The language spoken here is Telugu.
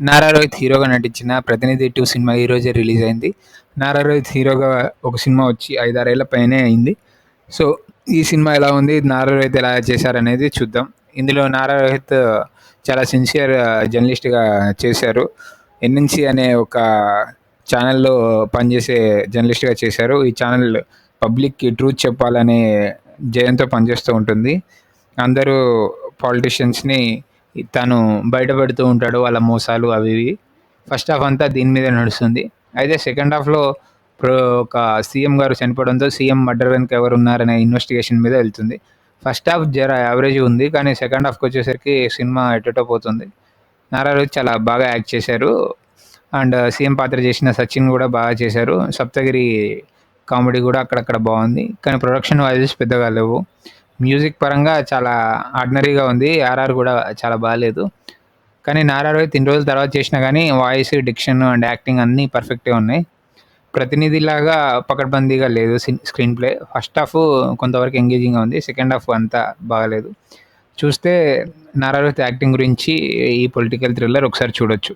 నారా రోహిత్ హీరోగా నటించిన ప్రతినిధి టూ సినిమా ఈరోజే రిలీజ్ అయింది. నారా రోహిత్ హీరోగా ఒక సినిమా వచ్చి ఐదారేళ్ళ పైనే అయింది. సో ఈ సినిమా ఎలా ఉంది? నారా రోహిత్ ఎలా చేశారనేది చూద్దాం. ఇందులో నారా రోహిత్ చాలా సిన్సియర్ జర్నలిస్ట్గా చేశారు. ఎన్ఎన్సి అనే ఒక ఛానల్లో పనిచేసే జర్నలిస్ట్గా చేశారు. ఈ ఛానల్ పబ్లిక్కి ట్రూత్ చెప్పాలనే జయంతో పనిచేస్తూ ఉంటుంది. అందరూ పాలిటీషియన్స్ని తను బయటపెడుతూ ఉంటాడు వాళ్ళ మోసాలు అవి ఇవి. ఫస్ట్ హాఫ్ అంతా దీని మీద నడుస్తుంది. అయితే సెకండ్ హాఫ్లో ప్రో ఒక సీఎం గారు చనిపోవడంతో సీఎం మర్డర్ వెనుక ఎవరు ఉన్నారనే ఇన్వెస్టిగేషన్ మీద వెళ్తుంది. ఫస్ట్ హాఫ్ జర యావరేజ్ ఉంది కానీ సెకండ్ హాఫ్కి వచ్చేసరికి సినిమా ఎటో పోతుంది. నారా రోహిత్ చాలా బాగా యాక్ట్ చేశారు. అండ్ సీఎం పాత్ర చేసిన సచిన్ కూడా బాగా చేశారు. సప్తగిరి కామెడీ కూడా అక్కడక్కడ బాగుంది. కానీ ప్రొడక్షన్ వైజెస్ పెద్దగా లేవు. మ్యూజిక్ పరంగా చాలా ఆర్డినరీగా ఉంది. ఆర్ఆర్ కూడా చాలా బాగాలేదు కానీ నారా రోహిత్ ఇన్ని రోజుల తర్వాత చేసినా కానీ వాయిస్ డిక్షన్ అండ్ యాక్టింగ్ అన్నీ పర్ఫెక్ట్గా ఉన్నాయి. ప్రతినిధిలాగా పకడ్బందీగా లేదు స్క్రీన్ ప్లే ఫస్ట్ హాఫ్ కొంతవరకు ఎంగేజింగ్గా ఉంది. సెకండ్ హాఫ్ అంతా బాగాలేదు. చూస్తే నారా రోహిత్ యాక్టింగ్ గురించి ఈ పొలిటికల్ థ్రిల్లర్ ఒకసారి చూడొచ్చు.